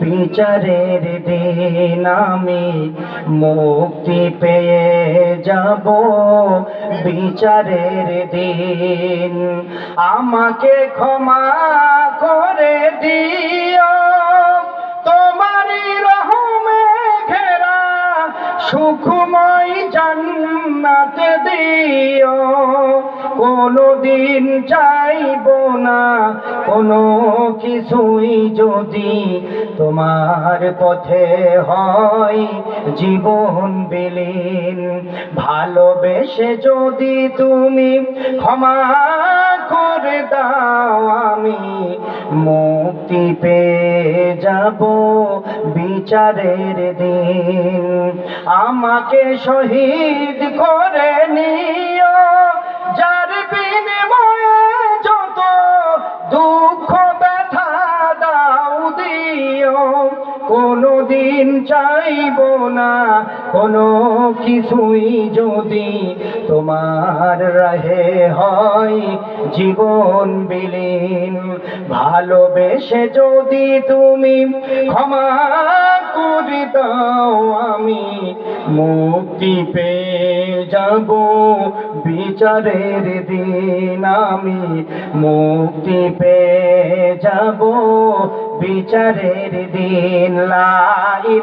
বিচারের দিন আমি মুক্তি পেয়ে যাব। বিচারের দিন আমাকে ক্ষমা করে দিও। তোমারই রহমে ঘেরা সুখময় জান্নাতে দিও। কোনদিন চাইব না, কোনো কিছুই যদি তোমার পথে হয়, জীবন বিলীন। ভালোবেসে যদি তুমি ক্ষমা করে দাও, আমি মুক্তি পেয়ে যাব বিচারের দিন। আমাকে শহীদ করে কোনদিন চাইব না, কোনো কিছুই যদি তোমার রহে হয় জীবন বিলীন। ভালোবেসে যদি তুমি ক্ষমা করে দাও, আমি মুক্তি পেয়ে যাব বিচারের দিন। আমি মুক্তি পেয়ে যাব বিচারের দিন লা ইলা